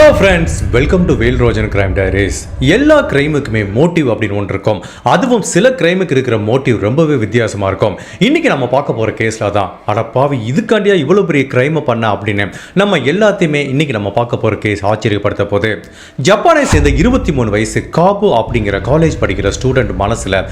Hello friends welcome to Vel Rojan crime diaries எல்லா கிரைமுக்குமே motive அப்படின்னு ஒன்று இருக்கும். அதுவும் சில கிரைமுக்கு இருக்கிற மோட்டிவ் ரொம்பவே வித்தியாசமாக இருக்கும். இன்னைக்கு நம்ம பார்க்க போகிற கேஸ்ல தான் அடப்பாவி இதுக்காண்டியா இவ்வளோ பெரிய கிரைமை பண்ண அப்படின்னு நம்ம எல்லாத்தையுமே இன்னைக்கு நம்ம பார்க்க போகிற கேஸ் ஆச்சரியப்படுத்த போகுது ஜப்பானை சேர்ந்த இருபத்தி மூணு வயசு காபு அப்படிங்கிற காலேஜ் படிக்கிற ஸ்டூடெண்ட் மனசுல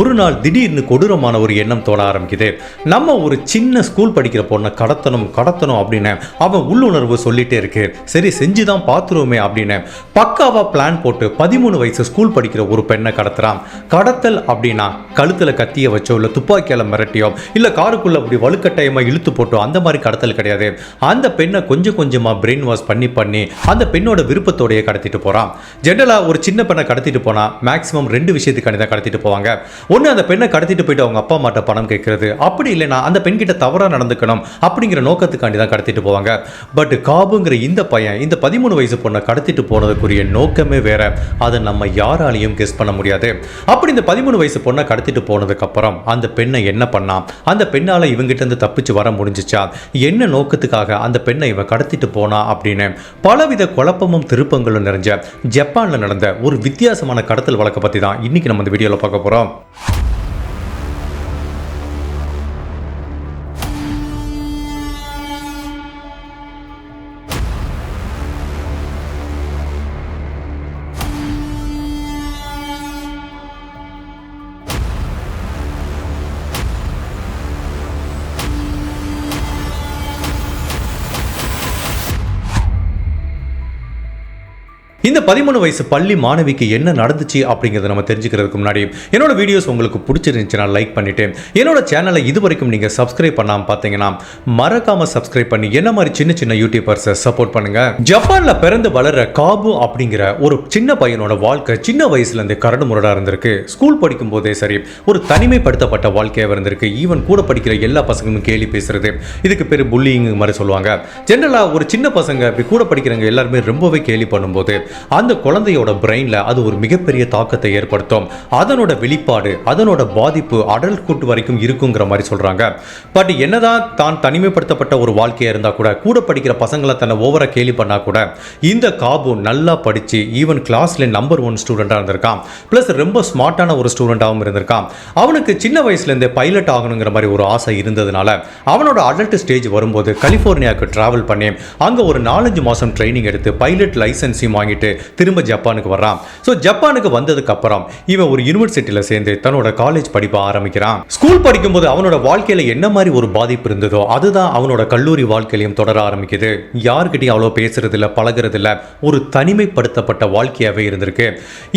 ஒரு நாள் திடீர்னு கொடூரமான ஒரு எண்ணம் தோண ஆரம்பிக்குது. நம்ம ஒரு சின்ன ஸ்கூல் படிக்கிற பொண்ணை கடத்தணும் கடத்தணும் அப்படின்னு அவன் உள்ளுணர்வு சொல்லிகிட்டே இருக்கு. சரி செஞ்சு தான் பாத்ரூமே அப்படின்னு பக்காவா பிளான் போட்டு பதிமூணு வயசு ஸ்கூல் படிக்கிற ஒரு பெண்ணை கடத்துறான். கடத்தல் அப்படின்னா கழுத்துல கத்திய வச்சோ இல்லை துப்பாக்கியால மிரட்டியோ இல்லை காருக்குள்ள அப்படி வலுக்கட்டாயமா இழுத்து போட்டோ அந்த மாதிரி கடத்தல் கிடையாது. அந்த பெண்ணை கொஞ்சம் கொஞ்சமா பிரெயின் வாஷ் பண்ணி பண்ணி அந்த பெண்ணோட விருப்பத்தோடையே கடத்திட்டு போறான். ஜென்ரலா ஒரு சின்ன பெண்ணை கடத்திட்டு போனா மேக்ஸிமம் ரெண்டு விஷயத்துக்காண்டி தான் கடத்திட்டு போவாங்க. ஒன்று அந்த பெண்ணை கடத்திட்டு போயிட்டு அவங்க அப்பா அம்மாட்ட பணம் கேட்கறது. அப்படி இல்லைன்னா அந்த பெண் கிட்ட தவறா நடந்துக்கணும் அப்படிங்கிற நோக்கத்துக்காண்டி தான் கடத்திட்டு போவாங்க. பட் காபுங்கிற இந்த பையன் இந்த பதிமூணு வயசு பொண்ணை கடத்திட்டு போனதுக்குரிய நோக்கமே வேற. அதை நம்ம யாராலையும் கெஸ் பண்ண முடியாது. அப்படி இந்த பதிமூணு வயசு பொண்ணை கடத்திட்டு போனதுக்கப்புறம் அந்த பெண்ணை என்ன பண்ணான் அந்த பெண்ணால் இவங்கிட்ட இருந்து தப்பிச்சு வர முடிஞ்சிச்சா? என்ன நோக்கத்துக்காக அந்த பெண்ணை இவன் கடத்திட்டு போனா அப்படின்னு பலவித குழப்பமும் திருப்பங்களும் நிறைஞ்ச ஜப்பானில் நடந்த ஒரு வித்தியாசமான கடத்தல் வழக்கை பற்றி தான் இன்னைக்கு நம்ம இந்த வீடியோவில் பார்க்க போகிறோம் பதிமூணு வயசு பள்ளி மாணவிக்கு என்ன நடந்துச்சு அப்படிங்கிறத நம்ம தெரிஞ்சுக்கிறதுக்கு முன்னாடி என்னோட வீடியோஸ் உங்களுக்கு பிடிச்சிருந்துச்சுன்னா லைக் பண்ணிட்டு என்னோட சேனலை இது வரைக்கும் நீங்கள் சப்ஸ்கிரைப் பண்ணாம பார்த்தீங்கன்னா மறக்காம சப்ஸ்கிரைப் பண்ணி என்ன மாதிரி சின்ன சின்ன யூடியூபர்ஸை சப்போர்ட் பண்ணுங்க. ஜப்பானில் பிறந்து வளர காபு அப்படிங்கிற ஒரு சின்ன பையனோட வாழ்க்கை சின்ன வயசுலேருந்து கரடு முரடாக இருந்திருக்கு. ஸ்கூல் படிக்கும் போதே சரி ஒரு தனிமைப்படுத்தப்பட்ட வாழ்க்கையாக இருந்திருக்கு. ஈவன் கூட படிக்கிற எல்லா பசங்களும் கேலி பேசுறது இதுக்கு பேர் புல்லிங் மாதிரி சொல்லுவாங்க. ஜென்ரலாக ஒரு சின்ன பசங்க இப்படி கூட படிக்கிறவங்க எல்லாருமே ரொம்பவே கேலி பண்ணும்போது அந்த குழந்தையோட பிரெயின்ல அது ஒரு மிகப்பெரிய தாக்கத்தை ஏற்படுத்தும். அதனோட வெளிப்பாடு அதனோட பாதிப்பு அடல்ட்ஹுட் வரைக்கும் இருக்குங்கிற மாதிரி சொல்றாங்க. பட் என்னதான் தான் தனிமைப்படுத்தப்பட்ட ஒரு வாழ்க்கையா இருந்தா கூட கூட படிக்கிற பசங்களை தன்னை ஓவராக கேலி பண்ணா கூட இந்த காபு நல்லா படிச்சு ஈவன் கிளாஸ்ல நம்பர் ஒன் ஸ்டூடெண்டா இருந்திருக்கான். பிளஸ் ரொம்ப ஸ்மார்ட்டான ஒரு ஸ்டூடெண்டாகவும் இருந்திருக்கான். அவனுக்கு சின்ன வயசுல இருந்தே பைலட் ஆகணுங்கிற மாதிரி ஒரு ஆசை இருந்ததுனால அவனோட அடல்ட் ஸ்டேஜ் வரும்போது கலிஃபோர்னியாவுக்கு டிராவல் பண்ணி அங்க ஒரு நாலஞ்சு மாசம் ட்ரைனிங் எடுத்து பைலட் லைசன்ஸையும் வாங்கிட்டு திரும்ப ஜப்பானுக்கு வர்றான். ஸோ ஜப்பானுக்கு வந்ததுக்கு அப்புறம் இவன் ஒரு யூனிவர்சிட்டியில் சேர்ந்து தன்னோட காலேஜ் படிப்பை ஆரம்பிக்கிறான். ஸ்கூல் படிக்கும்போது அவனோட வாழ்க்கையில என்ன மாதிரி ஒரு பாதிப்பு இருந்ததோ அதுதான் அவனோட கல்லூரி வாழ்க்கையிலையும் தொடர ஆரம்பிக்குது. யாருக்கிட்டையும் அவ்வளோ பேசுறதில்ல பழகிறதில்ல ஒரு தனிமைப்படுத்தப்பட்ட வாழ்க்கையாவே இருந்திருக்கு.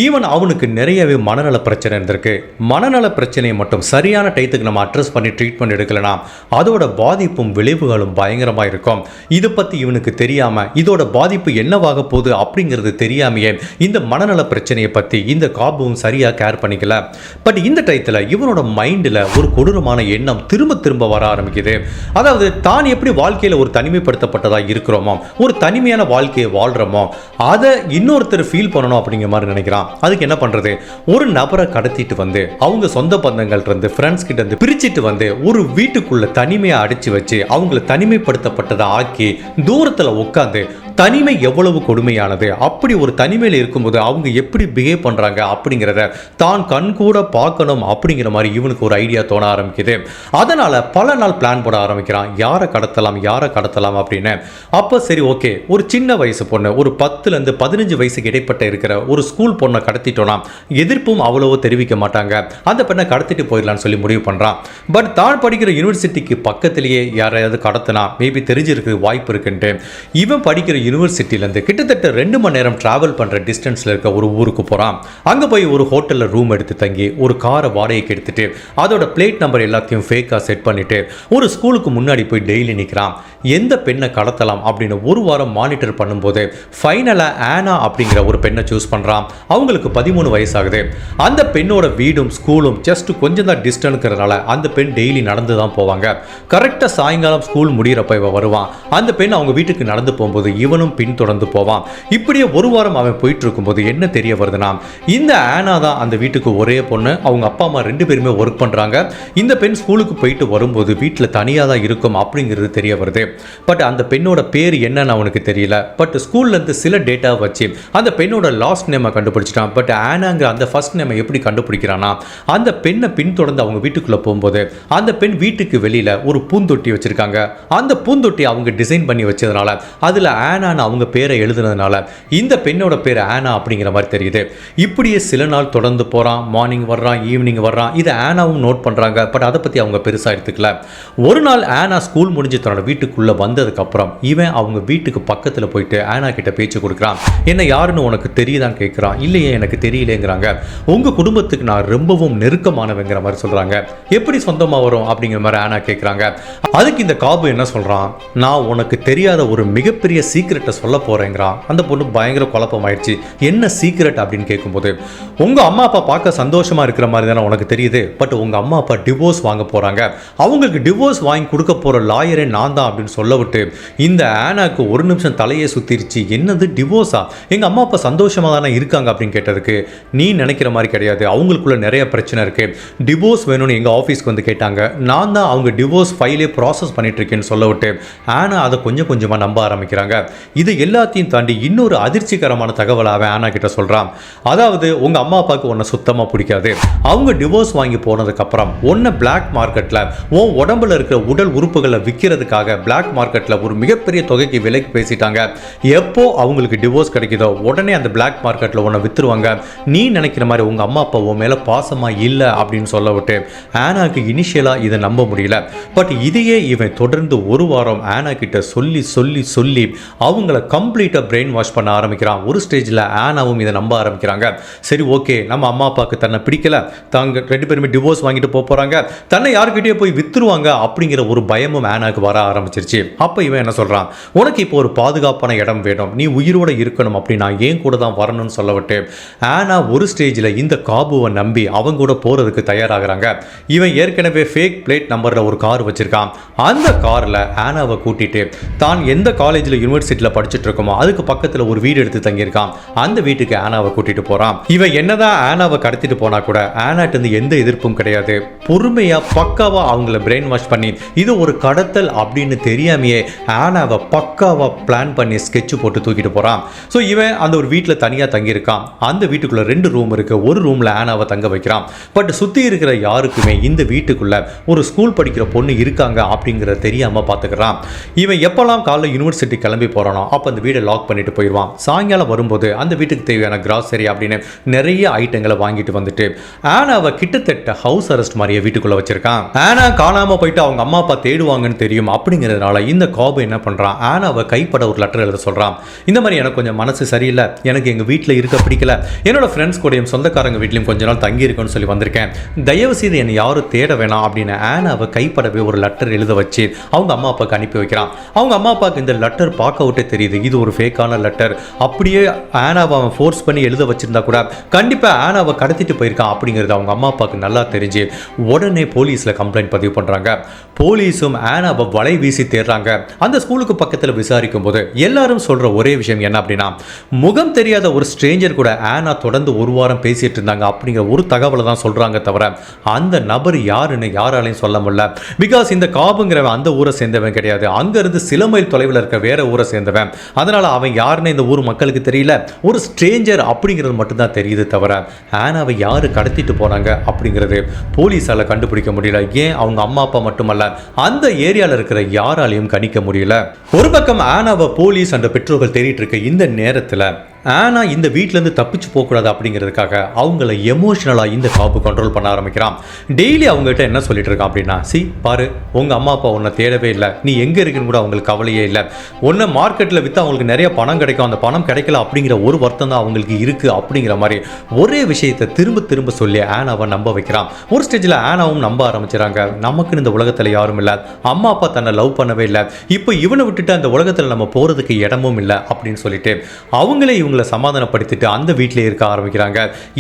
ஈவன் அவனுக்கு நிறையவே மனநல பிரச்சனை இருந்திருக்கு. மனநல பிரச்சனையை மட்டும் சரியான டயத்துக்கு நம்ம அட்ரஸ் பண்ணி ட்ரீட்மெண்ட் எடுக்கலனா அதோட பாதிப்பும் விளைவுகளும் பயங்கரமா இருக்கும். இதை பத்தி இவனுக்கு தெரியாம இதோட பாதிப்பு என்னவாக போகுது அப்படிங்கிறது தெரியாமையே இந்த மனநல பிரச்சனையை பற்றி இந்த காபுவும் சரியாக கேர் பண்ணிக்கல. பட் இந்த டயத்தில் இவனோட மைண்டில் ஒரு கொடூரமான எண்ணம் திரும்ப திரும்ப வர ஆரம்பிக்குது. அதாவது தான் எப்படி வாழ்க்கையில் ஒரு தனிமைப்படுத்தப்பட்டதாக இருக்கிறோமோ ஒரு தனிமையான வாழ்க்கையை வாழ்கிறோமோ அதை இன்னொருத்தர் ஃபீல் பண்ணணும் அப்படிங்கிற மாதிரி நினைக்கிறான். அதுக்கு என்ன பண்ணுறது ஒரு நபரை கடத்திட்டு வந்து அவங்க சொந்த பந்தங்கள் இருந்து ஃப்ரெண்ட்ஸ் கிட்ட இருந்து பிரிச்சுட்டு வந்து ஒரு வீட்டுக்குள்ளே தனிமையாக அடிச்சு வச்சு அவங்கள தனிமைப்படுத்தப்பட்டதை ஆக்கி தூரத்தில் உட்காந்து தனிமை எவ்வளவு கொடுமையானது? அப்படி ஒரு தனிமையில் இருக்கும்போது அவங்க எப்படி பிஹேவ் பண்ணுறாங்க அப்படிங்கிறத தான் கண் கூட பார்க்கணும் அப்படிங்கிற மாதிரி இவனுக்கு ஒரு ஐடியா தோண ஆரம்பிக்குது. அதனால் பல நாள் பிளான் போட ஆரம்பிக்கிறான். யாரை கடத்தலாம் யாரை கடத்தலாம் அப்படின்னு. அப்போ சரி ஓகே ஒரு சின்ன வயசு பொண்ணு ஒரு பத்துலேருந்து பதினஞ்சு வயசுக்கு இடைப்பட்ட இருக்கிற ஒரு ஸ்கூல் பொண்ணை கடத்திட்டோன்னா எதிர்ப்பும் அவ்வளவோ தெரிவிக்க மாட்டாங்க. அந்த பெண்ணை கடத்திட்டு போயிடலாம்னு சொல்லி முடிவு பண்ணுறான் பட் தான் படிக்கிற யூனிவர்சிட்டிக்கு பக்கத்திலேயே யாரையாவது கடத்தினா மேபி தெரிஞ்சிருக்கு வாய்ப்பு இருக்குன்ட்டு. இவன் படிக்கிற யூனிவர்சிட்டியிலேருந்து கிட்டத்தட்ட ரெண்டு மணி நேரம் ட்ராவல் பண்ணுற டிஸ்டன்ஸில் இருக்க ஒரு ஊருக்கு போகிறான் அங்கே போய் ஒரு ஹோட்டலில் ரூம் எடுத்து தங்கி ஒரு காரை வாடகைக்கு எடுத்துட்டு அதோட பிளேட் நம்பர் எல்லாத்தையும் ஃபேக்காக செட் பண்ணிட்டு ஒரு ஸ்கூலுக்கு முன்னாடி போய் டெய்லி நிற்கிறான் எந்த பெண்ணை கடத்தலாம் அப்படின்னு ஒரு வாரம் மானிட்டர் பண்ணும்போது ஃபைனலாக ஆனா அப்படிங்கிற ஒரு பெண்ணை சூஸ் பண்ணுறான் அவங்களுக்கு பதிமூணு வயசாகுது. அந்த பெண்ணோட வீடும் ஸ்கூலும் ஜஸ்ட் கொஞ்சம் தான் டிஸ்டன்ஸ்ங்கிறதுனால அந்த பெண் டெய்லி நடந்து தான் போவாங்க. கரெக்டாக சாயங்காலம் ஸ்கூல் முடியிறப்ப இவன் வருவான். அந்த பெண் அவங்க வீட்டுக்கு நடந்து போகும்போது இவன் இவனும் பின்தொடர்ந்து போவான். இப்படியே ஒரு வாரம் அவன் போயிட்டு இருக்கும்போது என்ன தெரிய வருதுன்னா இந்த ஆனா தான் அந்த வீட்டுக்கு ஒரே பொண்ணு அவங்க அப்பா அம்மா ரெண்டு பேருமே ஒர்க் பண்றாங்க. இந்த பெண் ஸ்கூலுக்கு போயிட்டு வரும்போது வீட்டில் தனியாக தான் இருக்கும் அப்படிங்கிறது தெரிய வருது. பட் அந்த பெண்ணோட பேர் என்னன்னு அவனுக்கு தெரியல. பட் ஸ்கூல்ல இருந்து சில டேட்டா வச்சு அந்த பெண்ணோட லாஸ்ட் நேமை கண்டுபிடிச்சிட்டான். பட் ஆனாங்கிற அந்த ஃபர்ஸ்ட் நேமை எப்படி கண்டுபிடிக்கிறானா அந்த பெண்ணை பின்தொடர்ந்து அவங்க வீட்டுக்குள்ள போகும்போது அந்த பெண் வீட்டுக்கு வெளியில ஒரு பூந்தொட்டி வச்சிருக்காங்க. அந்த பூந்தொட்டி அவங்க டிசைன் பண்ணி வச்சதுனால அதுல ஆனான்னு அவங்க பேரை எழுதுனதுனால இந்த பெண்ணோட பேர் ஆனா அப்படிங்கிற மாதிரி தெரியுது. இப்படியே சில நாள் தொடர்ந்து போறான் மார்னிங் வர்றான் ஈவினிங் வர்றான். இதை ஆனாவும் நோட் பண்றாங்க. பட் அதை பத்தி அவங்க பெருசா எடுத்துக்கல. ஒரு நாள் ஆனா ஸ்கூல் முடிஞ்சு தன்னோட வீட்டுக்குள்ள வந்ததுக்கு அப்புறம் இவன் அவங்க வீட்டுக்கு பக்கத்துல போயிட்டு ஆனா கிட்ட பேச்சு கொடுக்குறான். என்ன யாருன்னு உனக்கு தெரியுதான்னு கேட்குறான் இல்லையே எனக்கு தெரியலேங்கிறாங்க. உங்க குடும்பத்துக்கு நான் ரொம்பவும் நெருக்கமானவங்கிற மாதிரி சொல்றாங்க. எப்படி சொந்தமா வரும்? அப்படிங்கிற மாதிரி ஆனா கேட்குறாங்க அதுக்கு இந்த காபு என்ன சொல்றான்? நான் உனக்கு தெரியாத ஒரு மிகப்பெரிய சீக்கிரட்டை சொல்ல போகிறேங்கிறான் அந்த பொண்ணு பயங்கர குழப்பம் ஆயிடுச்சு என்ன சீக்கிரட் அப்படின்னு கேட்கும்போது உங்கள் அம்மா அப்பா பார்க்க சந்தோஷமாக இருக்கிற மாதிரி தானே உனக்கு தெரியுது. பட் உங்கள் அம்மா அப்பா டிவோர்ஸ் வாங்க போகிறாங்க அவங்களுக்கு டிவோர்ஸ் வாங்கி கொடுக்க போகிற லாயரே நான் தான் அப்படின்னு சொல்ல விட்டு இந்த ஆனாக்கு ஒரு நிமிஷம் தலையே சுற்றிருச்சு என்னது டிவோர்ஸா எங்கள் அம்மா அப்பா சந்தோஷமாக தானே இருக்காங்க? அப்படின்னு கேட்டதுக்கு நீ நினைக்கிற மாதிரி கிடையாது. அவங்களுக்குள்ள நிறைய பிரச்சனை இருக்குது டிவோர்ஸ் வேணும்னு எங்கள் ஆஃபீஸ்க்கு வந்து கேட்டாங்க. நான் தான் அவங்க டிவோர்ஸ் ஃபைலே ப்ராசஸ் பண்ணிட்டு இருக்கேன்னு சொல்ல விட்டு ஆனா அதை கொஞ்சம் கொஞ்சமாக நம்ப ஆரம்பிக்கிறாங்க. இது எல்லாத்தையும் தாண்டி இன்னொரு அதிர்ச்சிகரமான தகவலை அவன் ஆனா கிட்ட சொல்றான். அதாவது உங்க அம்மா அப்பாவுக்கு உன்னை சுத்தமா பிடிக்காது. அவங்க டிவோர்ஸ் வாங்கி போனதுக்கு அப்புறம் உன்னை பிளாக் மார்க்கெட்ல உன் உடம்புல இருக்கிற உடல் உறுப்புகளை விற்கிறதுக்காக பிளாக் மார்க்கெட்ல ஒரு மிகப்பெரிய தொகைக்கு விலைக்கு பேசிட்டாங்க. எப்போ அவங்களுக்கு டிவோர்ஸ் கிடைக்குதோ உடனே அந்த பிளாக் மார்க்கெட்ல உன்னை வித்துருவாங்க. நீ நினைக்கிற மாதிரி உங்க அம்மா அப்பா உன் மேல பாசமா இல்லை அப்படின்னு சொல்ல விட்டு ஆனாக்கு இனிஷியலா இதை நம்ப முடியல. பட் இதையே இவன் தொடர்ந்து ஒரு வாரம் ஆனா கிட்ட சொல்லி சொல்லி சொல்லி அவங்கள கம்ப்ளீட்டாக பிரெயின் வாஷ் பண்ண ஆரம்பிக்கிறான். ஒரு ஸ்டேஜில் ஆனாவும் இதை நம்ப ஆரம்பிக்கிறாங்க. சரி ஓகே நம்ம அம்மா அப்பாவுக்கு தன்னை பிடிக்கல. தாங்க ரெண்டு பேருமே டிவோர்ஸ் வாங்கிட்டு போக போகிறாங்க தன்னை யார்கிட்டயே போய் வித்துருவாங்க அப்படிங்கிற ஒரு பயமும் ஆனாக்கு வர ஆரம்பிச்சிருச்சு. அப்போ இவன் என்ன சொல்கிறான் உனக்கு இப்போ ஒரு பாதுகாப்பான இடம் வேணும். நீ உயிரோட இருக்கணும் அப்படின்னா ஏன் கூட தான் வரணும்னு சொல்லவிட்டு ஆனா ஒரு ஸ்டேஜில் இந்த காபுவை நம்பி அவங்க கூட போகிறதுக்கு தயாராகிறாங்க. இவன் ஏற்கனவே ஃபேக் பிளேட் நம்பரில் ஒரு கார் வச்சிருக்கான். அந்த காரில் ஆனாவை கூட்டிட்டு தான் எந்த காலேஜில் யூனிவர்சிட்டியில் படிச்சுட்டு இருக்கோமோ அதுக்கு பக்கத்தில் ஒரு வீடு எடுத்து தங்கியிருக்கான். அந்த வீட்டுக்கு ஆனாவை கூட்டிட்டு போறான். இவன் என்னதான் ஆனாவை கடத்திட்டு போனா கூட ஆனாட்டு இருந்து எந்த எதிர்ப்பும் கிடையாது. பொறுமையா பக்காவா அவங்கள பிரெயின் வாஷ் பண்ணி இது ஒரு கடத்தல் அப்படின்னு தெரியாமையே ஆனாவை பக்காவா பிளான் பண்ணி ஸ்கெட்ச் போட்டு தூக்கிட்டு போறான். ஸோ இவன் அந்த ஒரு வீட்டில் தனியாக தங்கியிருக்கான். அந்த வீட்டுக்குள்ள ரெண்டு ரூம் இருக்கு. ஒரு ரூம்ல ஆனாவை தங்க வைக்கிறான். பட் சுத்தி இருக்கிற யாருக்குமே இந்த வீட்டுக்குள்ள ஒரு ஸ்கூல் படிக்கிற பொண்ணு இருக்காங்க அப்படிங்கிறத தெரியாம பாத்துக்கிறான். இவன் எப்பெல்லாம் காலைல யூனிவர்சிட்டி கிளம்பி போறான் அப்போ அந்த வீடை லாக் பண்ணிட்டு போயிடுவான். சாயங்காலம் வரும்போது அந்த வீட்டுக்கு தேவையான கிராசரி அப்படின்னு நிறைய ஐட்டங்களை வாங்கிட்டு வந்துட்டு ஆனாவை கிட்டத்தட்ட ஹவுஸ் அரெஸ்ட் மாதிரியே வீட்டுக்குள்ள வச்சிருக்கான். ஆனா காணாம போயிட்டு அவங்க அம்மா அப்பா தேடுவாங்கன்னு தெரியும். அப்படிங்கிறதுனால இந்த காபு என்ன பண்றான்? ஆனாவை கைப்பட ஒரு லெட்டர் எழுத சொல்றான். இந்த மாதிரி எனக்கு கொஞ்சம் மனசு சரியில்லை. எனக்கு எங்க வீட்டில் இருக்க பிடிக்கல. என்னோட ஃப்ரெண்ட்ஸ் கூடயும் சொந்தக்காரங்க வீட்லயும் கொஞ்ச நாள் தங்கி இருக்கணும்னு சொல்லி வந்திருக்கேன். தயவு செய்து என்னை யாரும் தேட வேணாம் அப்படின்னு ஆனாவை கைப்படவே ஒரு லெட்டர் எழுத வச்சு அவங்க அம்மா அப்பாவுக்கு அனுப்பி வைக்கிறான். அவங்க அம்மா அப்பாவுக்கு இந்த லெட்டர் பார்க்க விட்டு தெரியுது. இது ஒரு ஃபேக்கான லெட்டர் அப்படியே ஆனாவை அவன் ஃபோர்ஸ் பண்ணி எழுத வச்சிருந்தா கூட கண்டிப்பாக ஆனாவை கடத்திட்டு போயிருக்கான் அப்படிங்கிறது அவங்க அம்மா அப்பாவுக்கு நல்லா தெரிஞ்சு உடனே போலீஸில் கம்ப்ளைண்ட் பதிவு பண்ணுறாங்க போலீஸும் ஆனாவை வலை வீசி தேடுறாங்க. அந்த ஸ்கூலுக்கு பக்கத்தில் விசாரிக்கும் போது எல்லாரும் சொல்கிற ஒரே விஷயம் என்ன அப்படின்னா முகம் தெரியாத ஒரு ஸ்ட்ரேஞ்சர் கூட ஆனா தொடர்ந்து ஒரு வாரம் பேசிட்டு இருந்தாங்க அப்படிங்கிற ஒரு தகவலை தான் சொல்கிறாங்க தவிர அந்த நபர் யாருன்னு யாராலையும் சொல்ல முடியல. பிகாஸ் இந்த காபுங்கிறவன் அந்த ஊரை சேர்ந்தவன் கிடையாது. அங்கேருந்து சில மைல் தொலைவில் இருக்க வேற ஊரை சேர்ந்தவன் அதனால் அவன் யாருன்னு இந்த ஊர் மக்களுக்கு தெரியல. ஒரு ஸ்ட்ரேஞ்சர் அப்படிங்கிறது மட்டும்தான் தெரியுது தவிர ஆனாவை யார் கடத்திட்டு போனாங்க அப்படிங்கிறது போலீஸால் கண்டுபிடிக்க முடியல. ஏன்? அவங்க அம்மா அப்பா மட்டுமல்ல அந்த ஏரியாவில் இருக்கிற யாராலையும் கணிக்க முடியல. ஒரு பக்கம் ஆனாவை போலீஸ் அந்த பெற்றோர்கள் தேடிட்டு இருக்க இந்த நேரத்தில் ஆனா இந்த வீட்டிலேருந்து தப்பிச்சு போகக்கூடாது அப்படிங்கிறதுக்காக அவங்கள எமோஷனலாக இந்த காப்பு கண்ட்ரோல் பண்ண ஆரம்பிக்கிறான். டெய்லி அவங்ககிட்ட என்ன சொல்லிட்டு இருக்கான் அப்படின்னா சி பாரு உங்கள் அம்மா அப்பா உன்னை தேடவே இல்லை. நீ எங்கே இருக்குன்னு கூட அவங்களுக்கு கவலையே இல்லை. ஒன்று மார்க்கெட்டில் விற்று அவங்களுக்கு நிறைய பணம் கிடைக்கும். அந்த பணம் கிடைக்கல அப்படிங்கிற ஒரு வருத்தம் தான் அவங்களுக்கு இருக்குது அப்படிங்கிற மாதிரி ஒரே விஷயத்தை திரும்ப திரும்ப சொல்லி ஆனாவை நம்ப வைக்கிறான். ஒரு ஸ்டேஜில் ஆனாவும் நம்ப ஆரம்பிச்சிடறாங்க நமக்குன்னு இந்த உலகத்தில் யாரும் இல்லை. அம்மா அப்பா தன்னை லவ் பண்ணவே இல்லை. இப்போ இவனை விட்டுட்டு அந்த உலகத்தில் நம்ம போகிறதுக்கு இடமும் இல்லை அப்படின்னு சொல்லிட்டு அவங்களே இவங்க இவங்களை சமாதானப்படுத்திட்டு அந்த வீட்டிலே இருக்க ஆரம்பிக்கிறாங்க.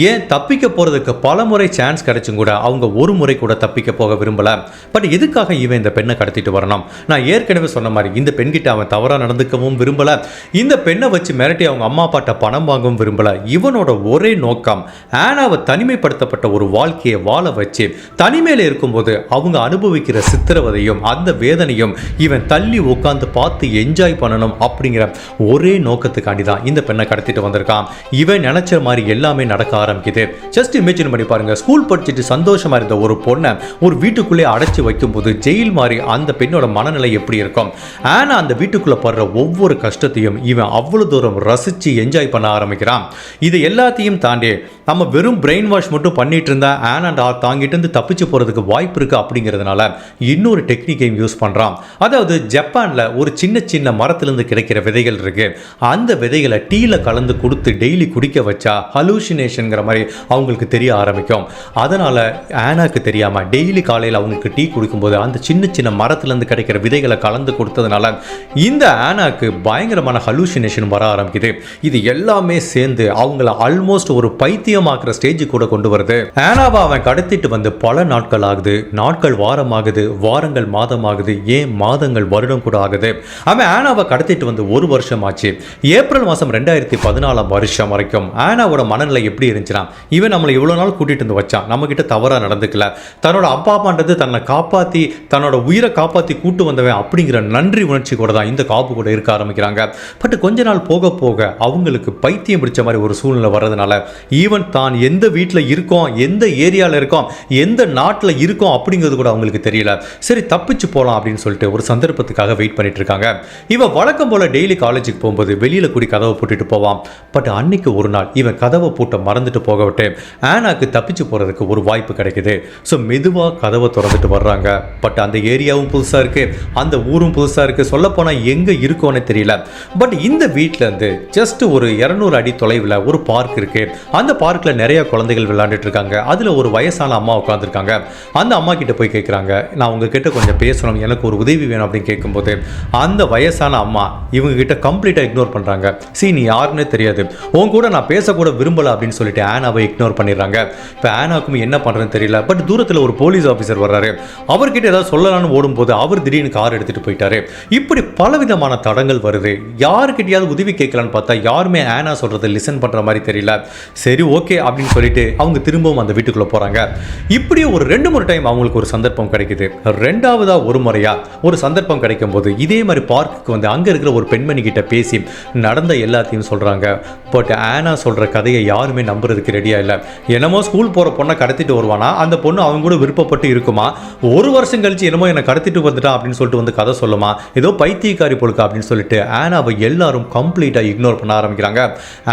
ஏன் தப்பிக்க போறதுக்கு பல முறை சான்ஸ் கிடைச்சும் கூட அவங்க ஒரு முறை கூட தப்பிக்க போக விரும்பலை. பட் எதுக்காக இவன் இந்த பெண்ணை கடத்திட்டு வரணும்? நான் ஏற்கனவே சொன்ன மாதிரி இந்த பெண்கிட்ட அவன் தவறா நடந்துக்கவும் விரும்பலை. இந்த பெண்ணை வச்சு மிரட்டி அவங்க அம்மா அப்பாட்ட பணம் வாங்கவும் விரும்பல. இவனோட ஒரே நோக்கம் ஆனாவை தனிமைப்படுத்தப்பட்ட ஒரு வாழ்க்கையை வாழ வச்சு தனிமையில இருக்கும்போது அவங்க அனுபவிக்கிற சித்திரவதையும் அந்த வேதனையும் இவன் தள்ளி உட்காந்து பார்த்து என்ஜாய் பண்ணணும் அப்படிங்கிற ஒரே நோக்கத்துக்காண்டி தான் இந்த பெண்ணை நடத்திட்டு வந்திருக்கான். இவன் நினைச்ச மாதிரி எல்லாமே நடக்க ஆரம்பிக்குது. ஜஸ்ட் இமேஜின் பண்ணி பாருங்க ஸ்கூல் படிச்சுட்டு சந்தோஷமா இருந்த ஒரு பொண்ணை ஒரு வீட்டுக்குள்ளே அடைச்சி வைக்கும்போது ஜெயில் மாதிரி அந்த பெண்ணோட மனநிலை எப்படி இருக்கும்? ஆனா அந்த வீட்டுக்குள்ள படுற ஒவ்வொரு கஷ்டத்தையும் இவன் அவ்வளவு தூரம் ரசிச்சு என்ஜாய் பண்ண ஆரம்பிக்கிறான். இது எல்லாத்தையும் தாண்டி நம்ம வெறும் பிரெயின் வாஷ் மட்டும் பண்ணிட்டு இருந்தா ஆன் அண்ட் ஆர் தாங்கிட்டு இருந்து தப்பிச்சு போறதுக்கு வாய்ப்பு இருக்கு அப்படிங்கிறதுனால இன்னொரு டெக்னிக்கையும் யூஸ் பண்றான். அதாவது ஜப்பான்ல ஒரு சின்ன சின்ன மரத்திலிருந்து கிடைக்கிற விதைகள் இருக்கு. அந்த விதைகளை டீல கலந்து கொடுத்து டெய்லி குடிக்க வச்சா ஹலூசினேஷனுங்கிற மாதிரி அவங்களுக்கு தெரிய ஆரம்பிக்கும். அதனால ஆனாக்கு தெரியாம டெய்லி காலையில் அவங்களுக்கு டீ குடிக்கும்போது அந்த சின்ன சின்ன மரத்துலேருந்து கிடைக்கிற விதைகளை கலந்து கொடுத்ததுனால இந்த ஆனாக்கு பயங்கரமான ஹலூசினேஷன் வர ஆரம்பிக்குது. இது எல்லாமே சேர்ந்து அவங்கள ஆல்மோஸ்ட் ஒரு பைத்தியமாக்குற ஸ்டேஜ் கூட கொண்டு வருது. ஆனாவை அவன் கடத்திட்டு வந்து பல நாட்கள் ஆகுது. நாட்கள் வாரம் ஆகுது வாரங்கள் மாதம் ஆகுது ஏன் மாதங்கள் வருடம் கூட ஆகுது. அவன் ஆனாவை கடத்திட்டு வந்து ஒரு வருஷம் ஆச்சு ஏப்ரல் மாதம் ரெண்டாயிரத்தி பதினாலாம் வருஷம் வரைக்கும் ஆனாவோட மனநிலை எப்படி இருந்துச்சுன்னா இவன் நம்மளை இவ்வளோ நாள் கூட்டிகிட்டு வந்து வச்சான். நம்மக்கிட்ட தவறாக நடந்துக்கல. தன்னோட அப்பா அப்பான்றது தன்னை காப்பாற்றி தன்னோட உயிரை காப்பாற்றி கூட்டு வந்தவன் அப்படிங்கிற நன்றி உணர்ச்சி கூட தான் இந்த காப்பு கூட இருக்க ஆரம்பிக்கிறாங்க. பட் கொஞ்ச நாள் போக போக அவங்களுக்கு பைத்தியம் பிடிச்ச மாதிரி ஒரு சூழ்நிலை வர்றதுனால ஈவன் தான் எந்த வீட்டில் இருக்கோம் எந்த ஏரியாவில் இருக்கோம் எந்த நாட்டில் இருக்கோம் அப்படிங்கிறது கூட அவங்களுக்கு தெரியல. சரி தப்பிச்சு போகலாம் அப்படின்னு சொல்லிட்டு ஒரு சந்தர்ப்பத்துக்காக வெயிட் பண்ணிட்டு இருக்காங்க. இவன் வழக்கம் போல டெய்லி காலேஜுக்கு போகும்போது வெளியில் கூடி கதவை போட்டுட்டு போவான் பட் அன்னைக்கு ஒரு நாள் இவன் கதவை பூட்ட மறந்துட்டு போக ஆனாக்கு தப்பிச்சு போறதுக்கு ஒரு வாய்ப்பு கிடைக்குது. ஸோ மெதுவாக கதவை திறந்துட்டு வர்றாங்க. பட் அந்த ஏரியாவும் புதுசாக இருக்கு. அந்த ஊரும் புதுசாக இருக்கு. சொல்லப்போனால் எங்கே இருக்கோன்னு தெரியல. பட் இந்த வீட்டிலேருந்து இருந்து ஜஸ்ட் ஒரு இரநூறு அடி தொலைவில் ஒரு பார்க் இருக்கு. அந்த பார்க்கில் நிறைய குழந்தைகள் விளையாண்டுட்டு இருக்காங்க. அதில் ஒரு வயசான அம்மா உட்காந்துருக்காங்க அந்த அம்மா கிட்ட போய் கேட்குறாங்க நான் உங்ககிட்ட கொஞ்சம் பேசணும். எனக்கு ஒரு உதவி வேணும் அப்படின்னு கேட்கும்போது அந்த வயசான அம்மா இவங்க கிட்ட கம்ப்ளீட்டாக இக்னோர் பண்ணுறாங்க சி நீ யார் யாருன்னே தெரியாது. உன் கூட நான் பேசக்கூட விரும்பல அப்படின்னு சொல்லிட்டு ஆனாவை இக்னோர் பண்ணிடுறாங்க. இப்போ ஆனாக்கும் என்ன பண்ணுறதுன்னு தெரியல. பட் தூரத்தில் ஒரு போலீஸ் ஆஃபீஸர் வர்றாரு. அவர்கிட்ட ஏதாவது சொல்லலாம்னு ஓடும்போது அவர் திடீர்னு கார் எடுத்துகிட்டு போயிட்டாரு. இப்படி பலவிதமான தடங்கள் வருது. யாருக்கிட்டையாவது உதவி கேட்கலான்னு பார்த்தா யாருமே ஆனா சொல்கிறத லிசன் பண்ணுற மாதிரி தெரியல. சரி ஓகே அப்படின்னு சொல்லிட்டு அவங்க திரும்பவும் அந்த வீட்டுக்குள்ளே போகிறாங்க இப்படியே ஒரு ரெண்டு மூணு டைம் அவங்களுக்கு ஒரு சந்தர்ப்பம் கிடைக்குது. ரெண்டாவதா ஒரு முறையா ஒரு சந்தர்ப்பம் கிடைக்கும் போது இதே மாதிரி பார்க்குக்கு வந்து அங்கே இருக்கிற ஒரு பெண்மணி கிட்ட பேசி நடந்த எல்லாத்தையும் சொல்கிறாங்க பட் ஆனா சொல்கிற கதையை யாருமே நம்புறதுக்கு ரெடியாக இல்லை. என்னமோ ஸ்கூல் போகிற பொண்ணை கடத்திட்டு வருவானா? அந்த பொண்ணு அவங்க கூட விருப்பப்பட்டு இருக்குமா? ஒரு வருஷம் கழிச்சு என்னமோ என்னை கடத்திட்டு வந்துட்டான் அப்படின்னு சொல்லிட்டு வந்து கதை சொல்லுமா? ஏதோ பைத்தியக்காரி பொழுக்கா அப்படின்னு சொல்லிட்டு ஆனாவை எல்லாரும் கம்ப்ளீட்டாக இக்னோர் பண்ண ஆரம்பிக்கிறாங்க.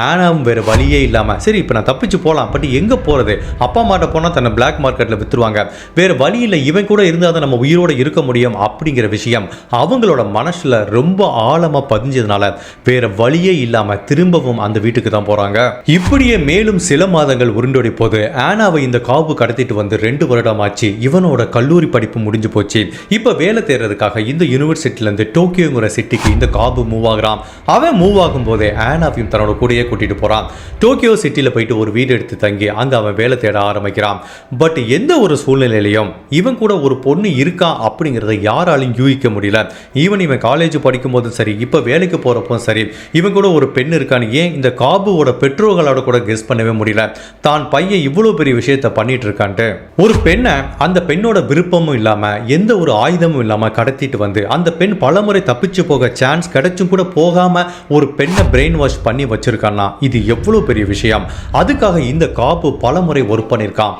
ஆனாவும் வேறு வழியே இல்லாமல் சரி இப்போ நான் தப்பிச்சு போகலாம் பட் எங்கே போகிறது அப்பா அம்மாட்ட போனால் தன்னை பிளாக் மார்க்கெட்டில் விற்றுருவாங்க வேறு வழி இல்லை இவன் கூட இருந்தால் தான் நம்ம உயிரோட இருக்க முடியும் அப்படிங்கிற விஷயம் அவங்களோட மனசில் ரொம்ப ஆழமாக பதிஞ்சதுனால வேற வழியே இல்லாமல் திரும்பவும் அந்த வீட்டுக்கு தான் போகிறாங்க இப்படியே மேலும் சில மாதங்கள் உருண்டோடி போது ஆனாவை இந்த காபு கடத்திட்டு வந்து ரெண்டு வருடம் ஆச்சு இவனோட கல்லூரி படிப்பு முடிஞ்சு போச்சு. இப்போ வேலை தேடுறதுக்காக இந்த யூனிவர்சிட்டிலேருந்து டோக்கியோங்கிற சிட்டிக்கு இந்த காபு மூவ் ஆகுறான். அவன் மூவ் ஆகும் போதே ஆனாவையும் தன்னோட கூடயே கூட்டிட்டு போகிறான் டோக்கியோ சிட்டியில் போயிட்டு ஒரு வீடு எடுத்து தங்கி அங்கே அவன் வேலை தேட ஆரம்பிக்கிறான். பட் எந்த ஒரு சூழ்நிலையிலையும் இவன் கூட ஒரு பொண்ணு இருக்கா அப்படிங்கிறத யாராலையும் யூகிக்க முடியல. ஈவன் இவன் காலேஜ் படிக்கும் போதும் சரி இப்போ வேலைக்கு போகிறப்போ சரி இவன் கூட ஒரு பெண் இருக்கான்னு ஏன் இந்த காபுவோட பெற்றோர்களோட கூட கெஸ் பண்ணவே முடியல? தான் பையன் இவ்வளோ பெரிய விஷயத்த பண்ணிட்டு இருக்கான்ட்டு. ஒரு பெண்ணை அந்த பெண்ணோட விருப்பமும் இல்லாமல் எந்த ஒரு ஆயுதமும் இல்லாமல் கடத்திட்டு வந்து அந்த பெண் பலமுறை தப்பிச்சு போக சான்ஸ் கிடைச்சும் கூட போகாம ஒரு பெண்ணை பிரெயின் வாஷ் பண்ணி வச்சிருக்கான்னா இது எவ்வளோ பெரிய விஷயம்? அதுக்காக இந்த காப்பு பலமுறை ஒர்க் பண்ணியிருக்கான்.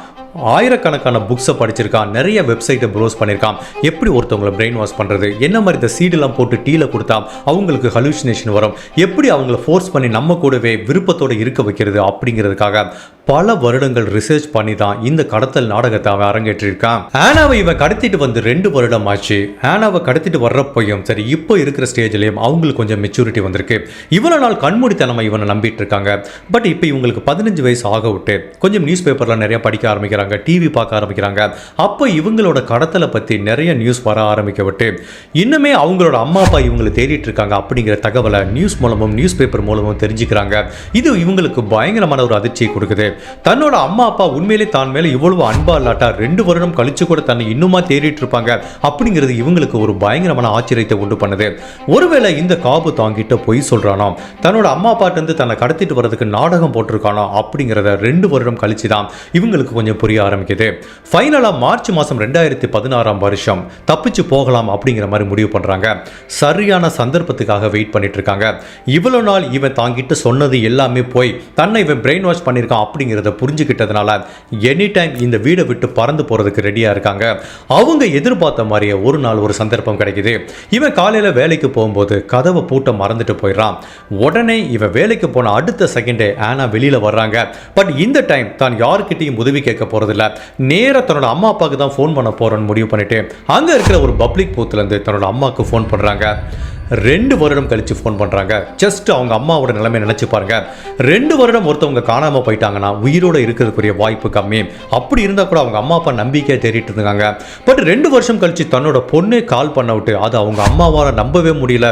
ஆயிரக்கணக்கான புக்ஸை படிச்சிருக்கான். நிறைய வெப்சைட்டை ப்ரோஸ் பண்ணியிருக்கான் எப்படி ஒருத்தவங்களை பிரெயின் வாஷ் பண்ணுறது என்ன மாதிரி இந்த சீடெல்லாம் போட்டு டீல கொடுத்தா அவங்களுக்கு ஹலூசினேஷன் வரும். எப்படி அவங்கள ஃபோர்ஸ் பண்ணி நம்ம கூடவே விருப்பத்தோடு இருக்க வைக்கிறது அப்படிங்கிறதுக்காக பல வருடங்கள் ரிசர்ச் பண்ணி தான் இந்த கடத்தல் நாடகத்தை அவன் அரங்கேற்றிருக்கான். ஆனாவை இவன் கடத்திட்டு வந்து ரெண்டு வருடம் ஆச்சு ஆனாவை கடத்திட்டு வர்றப்பையும் சரி இப்போ இருக்கிற ஸ்டேஜ்லயும் அவங்களுக்கு கொஞ்சம் மெச்சூரிட்டி வந்திருக்கு. இவ்வளவு நாள் கண்மூடித்தனமா இவனை நம்பிட்டு இருக்காங்க. பட் இப்போ இவங்களுக்கு பதினஞ்சு வயசு ஆக விட்டு கொஞ்சம் நியூஸ் பேப்பரில் நிறைய படிக்க ஆரம்பிக்கிறாங்க டிவி பார்க்க ஆரம்பிக்கிறாங்க. அப்போ இவங்களோட கடத்தலை பத்தி நிறைய நியூஸ் வர ஆரம்பிக்க விட்டு இன்னுமே அவங்களோட அம்மா அப்பா இவங்களை தேடிட்டு இருக்காங்க அப்படிங்கிற தகவலை நியூஸ் மூலமும் நியூஸ் பேப்பர் மூலமும் தெரிஞ்சுக்கிறாங்க. இது இவங்களுக்கு பயங்கரமான ஒரு அதிர்ச்சியை கொடுக்குது. தன்னோட அம்மா அப்பா உண்மையிலே தான் மேல இவ்வளவு அன்பா இல்லாட்டா ரெண்டு வருடம் கழிச்சு கூட தன்னை இன்னுமா தேடிட்டு இருப்பாங்க. அப்படிங்கிறது இவங்களுக்கு ஒரு பயங்கரமான ஆச்சரியத்தை உண்டு பண்ணுது. ஒருவேளை இந்த காபு தாங்கிட்ட பொய் சொல்றானோ தன்னோட அம்மா அப்பாட்ட இருந்து தன்னை கடத்திட்டு வர்றதுக்கு நாடகம் போட்டிருக்கானோ அப்படிங்கிறத ரெண்டு வருடம் கழிச்சு தான் இவங்களுக்கு கொஞ்சம் புரிய ஆரம்பிக்குது. ஃபைனலா மார்ச் மாசம் ரெண்டாயிரத்தி பதினாறாம் வருஷம். தப்பிச்சு போகலாம் அப்படிங்கிற மாதிரி முடிவு பண்றாங்க. சரியான சந்தர்ப்பத்துக்காக வெயிட் பண்ணிட்டு இருக்காங்க. இவ்வளவு நாள் இவன் தாங்கிட்டு சொன்னது எல்லாமே போய் தன்னை இவன் பிரெயின் வாஷ் பண்ணியிருக்கான் அப்படிங்கிறத புரிஞ்சுக்கிட்டதுனால எனி டைம் இந்த வீடை விட்டு பறந்து போகிறதுக்கு ரெடியாக இருக்காங்க. அவங்க எதிர்பார்த்த மாதிரியே ஒரு நாள் ஒரு சந்தர்ப்பம் கிடைக்குது. இவன் காலையில் வேலைக்கு போகும்போது கதவை பூட்ட மறந்துட்டு போயிடுறான். உடனே இவன் வேலைக்கு போன அடுத்த செகண்டே ஆனா வெளியில் வர்றாங்க. பட் இந்த டைம் தான் யாருக்கிட்டையும் உதவி கேட்க போகிறதில்ல நேராக தன்னோட அம்மா அப்பாவுக்கு தான் ஃபோன் பண்ண போகிறோன்னு முடிவு பண்ணிட்டு அங்கே இருக்கிற ஒரு பப்ளிக் பூத்துலேருந்து தன்னோட அம்மாவுக்கு ஃபோன் பண்ணுறாங்க ரெண்டு வருடம் கழிச்சு ஃபோன் பண்ணுறாங்க ஜஸ்ட் அவங்க அம்மாவோட நிலைமை நினச்சி பாருங்க. ரெண்டு வருடம் ஒருத்தவங்க காணாமல் போயிட்டாங்கன்னா உயிரோட இருக்கிறதுக்குரிய வாய்ப்பு கம்மி. அப்படி இருந்தால் கூட அவங்க அம்மா அப்பா நம்பிக்கையை தேடிட்டு இருந்தாங்க. பட் ரெண்டு வருஷம் கழிச்சு தன்னோட பொண்ணே கால் பண்ண விட்டு அது அவங்க அம்மாவால் நம்பவே முடியல.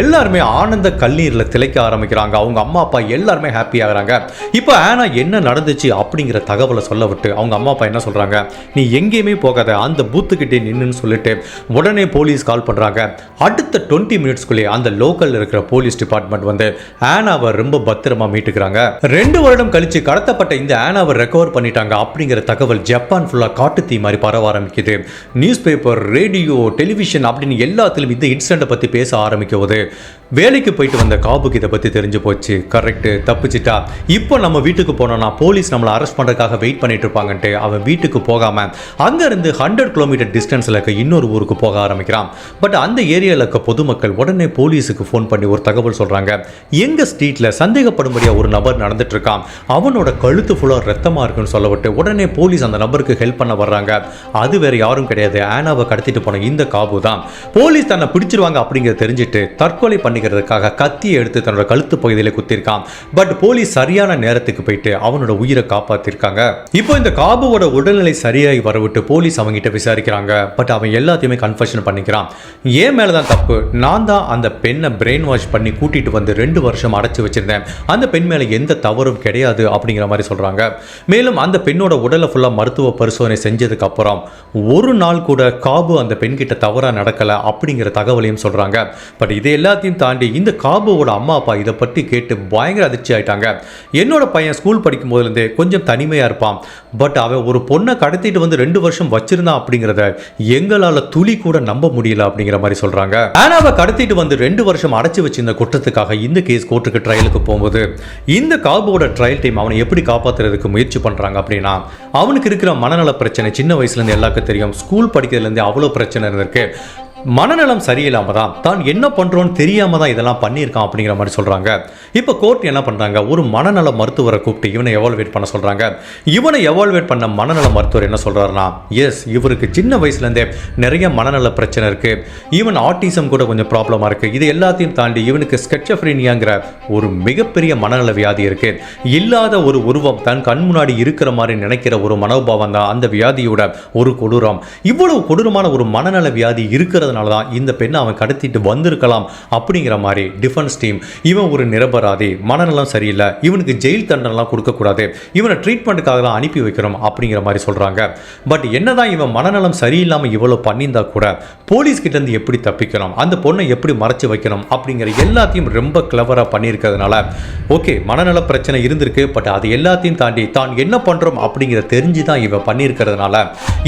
எல்லாருமே ஆனந்த கல்லீரில் திளைக்க ஆரம்பிக்கிறாங்க. அவங்க அம்மா அப்பா எல்லாருமே ஹாப்பி ஆகுறாங்க. இப்போ ஆனா என்ன நடந்துச்சு அப்படிங்கிற தகவலை சொல்ல விட்டு அவங்க அம்மா அப்பா என்ன சொல்கிறாங்க நீ எங்கேயுமே போகாத. அந்த பூத்துக்கிட்டே நின்றுன்னு சொல்லிட்டு உடனே போலீஸ் கால் பண்ணுறாங்க அடுத்த டுவெண்ட்டி மினிட்ஸ்குள்ளேயே அந்த லோக்கல் இருக்கிற போலீஸ் டிபார்ட்மெண்ட் வந்து ஆனாவை ரொம்ப பத்திரமா மீட்டுக்கிறாங்க. ரெண்டு வருடம் கழிச்சு கடத்தப்பட்ட இந்த ஆனாவை ரெக்கவர் பண்ணிட்டாங்க அப்படிங்கிற தகவல் ஜப்பான் ஃபுல்லாக காட்டு தீ மாதிரி பரவ ஆரம்பிக்குது. நியூஸ் பேப்பர் ரேடியோ டெலிவிஷன் அப்படின்னு எல்லாத்திலும் இந்த இன்சிடென்ட்டை பற்றி பேச ஆரம்பிக்கும்போது வேலைக்கு போயிட்டு வந்த காபுக்கு இதை பற்றி தெரிஞ்சு போச்சு. கரெக்டு தப்பிச்சிட்டா. இப்போ நம்ம வீட்டுக்கு போனோம்னா போலீஸ் நம்மளை அரெஸ்ட் பண்ணுறதுக்காக வெயிட் பண்ணிட்டு இருப்பாங்கன்ட்டு அவன் வீட்டுக்கு போகாமல் அங்கேருந்து ஹண்ட்ரட் கிலோமீட்டர் டிஸ்டன்ஸில் இருக்க இன்னொரு ஊருக்கு போக ஆரம்பிக்கிறான். பட் அந்த ஏரியாவில் இருக்க பொதுமக்கள் உடனே போலீஸுக்கு ஃபோன் பண்ணி ஒரு தகவல் சொல்கிறாங்க எங்கள் ஸ்ட்ரீட்டில் சந்தேகப்படும்படியாக ஒரு நபர் நடந்துட்டு இருக்கான். அவனோட கழுத்து ஃபுல்லாக ரத்தமாக இருக்குன்னு சொல்லப்பட்டு உடனே போலீஸ் அந்த நபருக்கு ஹெல்ப் பண்ண வர்றாங்க. அது வேறு யாரும் கிடையாது. ஆனாவை கடத்திட்டு போன இந்த காபு தான். போலீஸ் தன்னை பிடிச்சிருவாங்க அப்படிங்கிறத தெரிஞ்சுட்டு தற்கொலை பண்ணிக்கிறதுக்காக கத்தியை எடுத்து தன்னோட கழுத்து பகுதியில் குத்திருக்கான். பட் போலீஸ் சரியான நேரத்துக்கு போயிட்டு அவனோட உயிரை காப்பாற்றிருக்காங்க இப்போ இந்த காபுவோட உடல்நிலை சரியாகி வரவிட்டு போலீஸ் அவங்ககிட்ட விசாரிக்கிறாங்க. பட் அவன் எல்லாத்தையுமே கன்ஃபர்ஷன் பண்ணிக்கிறான். ஏன் மேலே தான் தப்பு. நான் தான் அந்த பெண்ணை பிரெயின் வாஷ் பண்ணி கூட்டிட்டு வந்து ரெண்டு வருஷம் அடைச்சு வச்சிருந்தேன். அந்த பெண் மேலே எந்த தவறும் கிடையாது அப்படிங்கிற மாதிரி சொல்றாங்க. மேலும் அந்த பெண்ணோட உடலை ஃபுல்லாக மருத்துவ பரிசோதனை செஞ்சதுக்கு அப்புறம் ஒரு நாள் கூட காபு அந்த பெண்கிட்ட தவறாக நடக்கலை அப்படிங்கிற தகவலையும் சொல்கிறாங்க பட் இது எல்லாத்தையும் தாண்டி இந்த காபுவோட அம்மா அப்பா இதை பற்றி கேட்டு பயங்கர அதிர்ச்சி ஆயிட்டாங்க. என்னோட பையன் ஸ்கூல் படிக்கும் போதுலேருந்தே கொஞ்சம் தனிமையாக இருப்பான். பட் அவன் ஒரு பொண்ணை கடத்திட்டு வந்து ரெண்டு வருஷம் வச்சிருந்தான் அப்படிங்கிறத எங்களால் துளி கூட நம்ப முடியல அப்படிங்கிற மாதிரி சொல்றாங்க. கடத்தி கடத்திட்டு வந்து ரெண்டு வருஷம் அடைச்சி வச்சிருந்த குற்றத்துக்காக இந்த கேஸ் கோர்ட்டுக்கு ட்ரையலுக்கு போகும்போது இந்த காபோட ட்ரையல் டீம் அவனை எப்படி காப்பாத்துறதுக்கு முயற்சி பண்றாங்க அப்படின்னா அவனுக்கு இருக்கிற மனநல பிரச்சனை சின்ன வயசுலேருந்து எல்லாருக்கும் தெரியும். ஸ்கூல் படிக்கிறதுலேருந்து அவ்வளோ பிரச்சனை இருந்திருக்கு. மனநலம் சரியில்லாம தான் தான் என்ன பண்றோம்னு தெரியாம தான் இதெல்லாம் பண்ணியிருக்கான் அப்படிங்கிற மாதிரி சொல்றாங்க. இப்போ கோர்ட் என்ன பண்றாங்க? ஒரு மனநல மருத்துவரை கூப்பிட்டு இவனை எவால்வேட் பண்ண சொல்றாங்க. இவனை எவால்வேட் பண்ண மனநல மருத்துவர் என்ன சொல்றாருன்னா எஸ் இவருக்கு சின்ன வயசுல இருந்தே நிறைய மனநல பிரச்சனை இருக்கு. ஈவன் ஆட்டிசம் கூட கொஞ்சம் ப்ராப்ளமா இருக்கு. இது எல்லாத்தையும் தாண்டி இவனுக்கு ஸ்கெட்சஃப்ரீனியாங்கிற ஒரு மிகப்பெரிய மனநல வியாதி இருக்கு. இல்லாத ஒரு உருவம் தன் கண் முன்னாடி இருக்கிற மாதிரி நினைக்கிற ஒரு மனோபாவம் தான் அந்த வியாதியோட ஒரு கொடூரம். இவ்வளவு கொடூரமான ஒரு மனநல வியாதி இருக்கிறதுனால தான் இந்த பெண்ணை அவன் கடத்திட்டு வந்திருக்கலாம் அப்படிங்கிற மாதிரி டிஃபென்ஸ் டீம் இவன் ஒரு நிரபராதி மனநலம் சரியில்லை இவனுக்கு ஜெயில் தண்டனைலாம் கொடுக்கக்கூடாது இவனை ட்ரீட்மெண்ட்டுக்காக தான் அனுப்பி வைக்கிறோம் அப்படிங்கிற மாதிரி சொல்கிறாங்க பட் என்னதான் இவன் மனநலம் சரியில்லாமல் இவ்வளோ பண்ணியிருந்தா கூட போலீஸ் கிட்ட இருந்து எப்படி தப்பிக்கணும் அந்த பொண்ணை எப்படி மறைச்சு வைக்கணும் அப்படிங்கிற எல்லாத்தையும் ரொம்ப கிளவராக பண்ணியிருக்கிறதுனால ஓகே மனநல பிரச்சனை இருந்திருக்கு பட் அது எல்லாத்தையும் தாண்டி தான் என்ன பண்ணுறோம் அப்படிங்கிற தெரிஞ்சு தான் இவன் பண்ணியிருக்கிறதுனால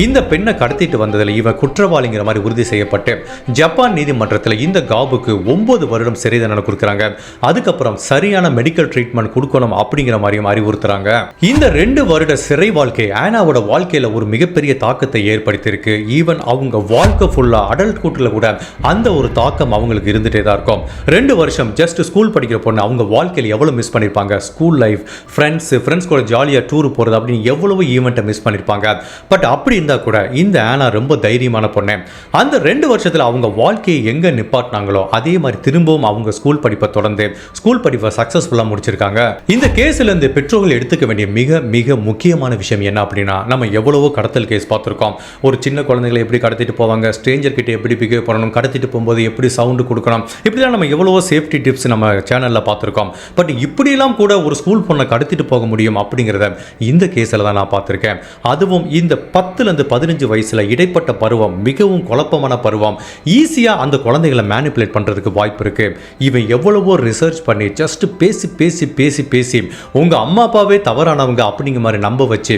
இந்த பெண்ணை கடத்திட்டு வந்ததில் இவன் குற்றவாளிங்கிற மாதிரி உறுதி செய்யப்பட்டு ஜப்பான் நீதிமன்றத்தில் இந்த காபுக்கு ஒன்பது வருடம் சிறை தண்டனை கொடுக்குறாங்க. அதுக்கப்புறம் சரியான மெடிக்கல் ட்ரீட்மெண்ட் கொடுக்கணும் அப்படிங்கிற மாதிரியும் அறிவுறுத்துறாங்க. இந்த ரெண்டு வருட சிறை வாழ்க்கை ஆனாவோட வாழ்க்கையில் ஒரு மிகப்பெரிய தாக்கத்தை ஏற்படுத்தியிருக்கு. ஈவன் அவங்க வாழ்க்கை ஃபுல்லாக அடல்ட் கூட்டில் கூட அந்த ஒரு தாக்கம் அவங்களுக்கு இருந்துகிட்டே தான் இருக்கும். ரெண்டு வருஷம் ஜஸ்ட் ஸ்கூல் படிக்கிற பொண்ணு அவங்க வாழ்க்கையில் எவ்வளோ மிஸ் பண்ணியிருப்பாங்க? ஸ்கூல் லைஃப் ஃப்ரெண்ட்ஸ் ஃப்ரெண்ட்ஸ் கூட ஜாலியாக டூர் போகிறது அப்படின்னு எவ்வளவு ஈவெண்ட்டை மிஸ் பண்ணியிருப்பாங்க? பட் அப்படி இருந்தால் கூட இந்த ஆனா ரொம்ப தைரியமான பொண்ணு. அந்த ரெண்டு வருஷம் பட்சத்தில் அவங்க வாழ்க்கையை எங்கே நிப்பாட்டினாங்களோ அதே மாதிரி திரும்பவும் அவங்க ஸ்கூல் படிப்பை தொடர்ந்து ஸ்கூல் படிப்பை சக்ஸஸ்ஃபுல்லாக முடிச்சிருக்காங்க. இந்த கேஸில் இருந்து பெற்றோர்கள் எடுத்துக்க வேண்டிய மிக மிக முக்கியமான விஷயம் என்ன அப்படின்னா நம்ம எவ்வளவோ கடத்தல் கேஸ் பார்த்துருக்கோம். ஒரு சின்ன குழந்தைகளை எப்படி கடத்திட்டு போவாங்க ஸ்ட்ரேஞ்சர் கிட்ட எப்படி பிஹேவ் பண்ணணும் கடத்திட்டு போகும்போது எப்படி சவுண்டு கொடுக்கணும் இப்படிலாம் நம்ம எவ்வளவோ சேஃப்டி டிப்ஸ் நம்ம சேனலில் பார்த்துருக்கோம். பட் இப்படியெல்லாம் கூட ஒரு ஸ்கூல் பொண்ணை கடத்திட்டு போக முடியும் அப்படிங்கிறத இந்த கேஸில் தான் நான் பார்த்துருக்கேன். அதுவும் இந்த பத்துலேருந்து பதினஞ்சு வயசில் இடைப்பட்ட பருவம் மிகவும் குழப்பமான பருவம். ஈஸியாக அந்த குழந்தைகளை மேனிப்புலேட் பண்ணுறதுக்கு வாய்ப்பு இருக்குது இவன் எவ்வளவோ ரிசர்ச் பண்ணி ஜஸ்ட் பேசி பேசி பேசி பேசி உங்கள் அம்மா அப்பாவே தவறானவங்க அப்படிங்கிற மாதிரி நம்ப வச்சு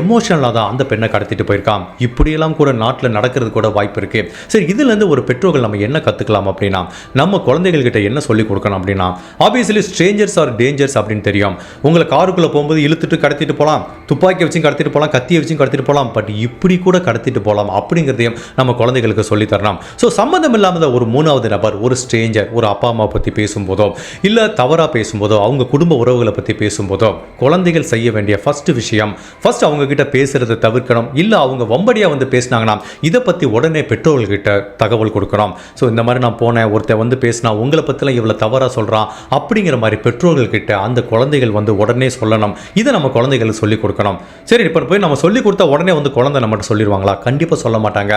எமோஷனலாக தான் அந்த பெண்ணை கடத்திட்டு போயிருக்கான். இப்படியெல்லாம் கூட நாட்டில் நடக்கிறது கூட வாய்ப்பு இருக்கு. சரி இதுலேருந்து ஒரு பெற்றோர்கள் நம்ம என்ன கற்றுக்கலாம் அப்படின்னா நம்ம குழந்தைகள்கிட்ட என்ன சொல்லி கொடுக்கணும் அப்படின்னா ஆப்வியஸ்லி ஸ்ட்ரேஞ்சர்ஸ் ஆர் டேஞ்சர்ஸ் அப்படின்னு தெரியும். உங்களை காருக்குள்ளே போகும்போது இழுத்துட்டு கடத்திட்டு போகலாம் துப்பாக்கி வச்சும் கடத்திட்டு போகலாம் கத்தியை வச்சும் கடத்திட்டு போகலாம் பட் இப்படி கூட கடத்திட்டு போகலாம் அப்படிங்கிறதையும் நம்ம குழந்தைகளுக்கு சொல்லி தரலாம். இருக்கலாம். ஸோ சம்மந்தம் இல்லாமல் ஒரு மூணாவது நபர் ஒரு ஸ்ட்ரேஞ்சர் ஒரு அப்பா அம்மா பற்றி பேசும்போதோ இல்லை தவறாக பேசும்போதோ அவங்க குடும்ப உறவுகளை பற்றி பேசும்போதோ குழந்தைகள் செய்ய வேண்டிய ஃபஸ்ட்டு விஷயம் ஃபஸ்ட் அவங்கக்கிட்ட பேசுகிறத தவிர்க்கணும். இல்லை அவங்க வம்படியாக வந்து பேசினாங்கன்னா இதை பற்றி உடனே பெற்றோர்கள்கிட்ட தகவல் கொடுக்கணும். ஸோ இந்த மாதிரி நான் போனேன் ஒருத்தர் வந்து பேசினா உங்களை பற்றிலாம் இவ்வளோ தவறாக சொல்கிறான் அப்படிங்கிற மாதிரி பெற்றோர்கள்கிட்ட அந்த குழந்தைகள் வந்து உடனே சொல்லணும். இதை நம்ம குழந்தைகளுக்கு சொல்லிக் கொடுக்கணும். சரி இப்போ போய் நம்ம சொல்லிக் கொடுத்தா உடனே வந்து குழந்தை நம்மகிட்ட சொல்லிடுவாங்களா? கண்டிப்பாக சொல்ல மாட்டாங்க.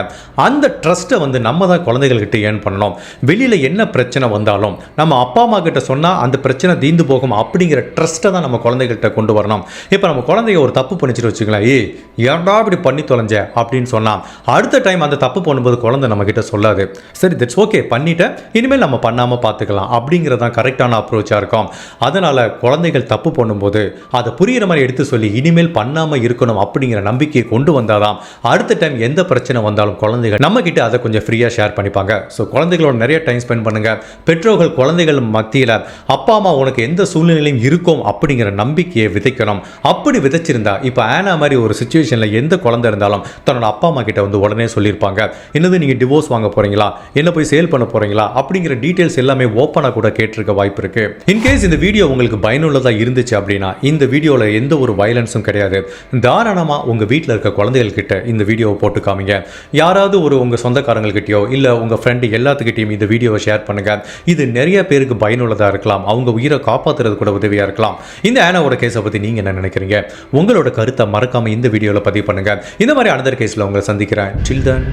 அந்த ட்ரஸ்ட்டை வந்து நம்ம தான் குழந்தைகள்கிட்ட ஏன் பண்ணணும்? வெளியில் என்ன பிரச்சனை வந்தாலும் நம்ம அப்பா அம்மா கிட்ட சொன்னால் அந்த பிரச்சனை தீந்து போகும் அப்படிங்கிற ட்ரஸ்ட்டை தான் நம்ம குழந்தைகள்கிட்ட கொண்டு வரணும். இப்போ நம்ம குழந்தைங்க ஒரு தப்பு பண்ணிச்சுட்டு வச்சுக்கலாம் ஏய் ஏன்டா இப்படி பண்ணி தொலைஞ்ச? அப்படின்னு சொன்னால் அடுத்த டைம் அந்த தப்பு பண்ணும்போது குழந்தை நம்ம கிட்ட சொல்லாது. சரி தட்ஸ் ஓகே பண்ணிட்டேன். இனிமேல் நம்ம பண்ணாமல் பார்த்துக்கலாம் அப்படிங்கிறது தான் கரெக்டான அப்ரோச்சாக இருக்கும். அதனால் குழந்தைகள் தப்பு பண்ணும்போது அதை புரிகிற மாதிரி எடுத்து சொல்லி இனிமேல் பண்ணாமல் இருக்கணும் அப்படிங்கிற நம்பிக்கையை கொண்டு வந்தால் தான் அடுத்த டைம் எந்த பிரச்சனை வந்தாலும் குழந்தைகள் நம்ம கிட்ட அதை கொஞ்சம் ஃப்ரீயாக ஷேர் பண்ணிப்பாங்க. ஸோ குழந்தைகளோட நிறைய டைம் ஸ்பெண்ட் பண்ணுங்க. பெற்றோர்கள் குழந்தைகள் மத்தியில் அப்பா அம்மா உனக்கு எந்த சூழ்நிலையும் இருக்கும் அப்படிங்கிற நம்பிக்கையை விதைக்கணும். அப்படி விதைச்சிருந்தா இப்போ ஆனா மாதிரி ஒரு சுச்சுவேஷனில் எந்த குழந்தை இருந்தாலும் தன்னோட அப்பா அம்மா கிட்ட வந்து உடனே சொல்லியிருப்பாங்க. என்னது நீங்கள் டிவோர்ஸ் வாங்க போறீங்களா? என்ன போய் சேல் பண்ண போறீங்களா? அப்படிங்கிற டீட்டெயில்ஸ் எல்லாமே ஓப்பனாக கூட கேட்டிருக்க வாய்ப்பு இருக்கு. இன்கேஸ் இந்த வீடியோ உங்களுக்கு பயனுள்ளதாக இருந்துச்சு அப்படின்னா இந்த வீடியோவில் எந்த ஒரு வயலன்ஸும் கிடையாது. தாராளமாக உங்கள் வீட்டில் இருக்க குழந்தைகள் கிட்ட இந்த வீடியோவை போட்டு காமிங்க. யாராவது ஒரு உங்கள் சொந்தக்காரங்கள்கிட்டயோ இல்லை உங்கள் ஃப்ரெண்டு எல்லாத்துக்கிட்டையும் இந்த வீடியோவை ஷேர் பண்ணுங்க. இது நிறைய பேருக்கு பயனுள்ளதாக இருக்கலாம். அவங்க உயிரை காப்பாற்றுறது கூட உதவியாக இருக்கலாம். இந்த ஆனாவோட கேஸை பற்றி நீங்கள் என்ன நினைக்கிறீங்க? உங்களோட கருத்தை மறக்காமல் இந்த வீடியோவில் பதிவு பண்ணுங்க. இந்த மாதிரி அனதர் கேஸில் உங்களை சந்திக்கிறேன். சில்ட்ரன்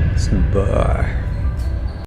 பாய்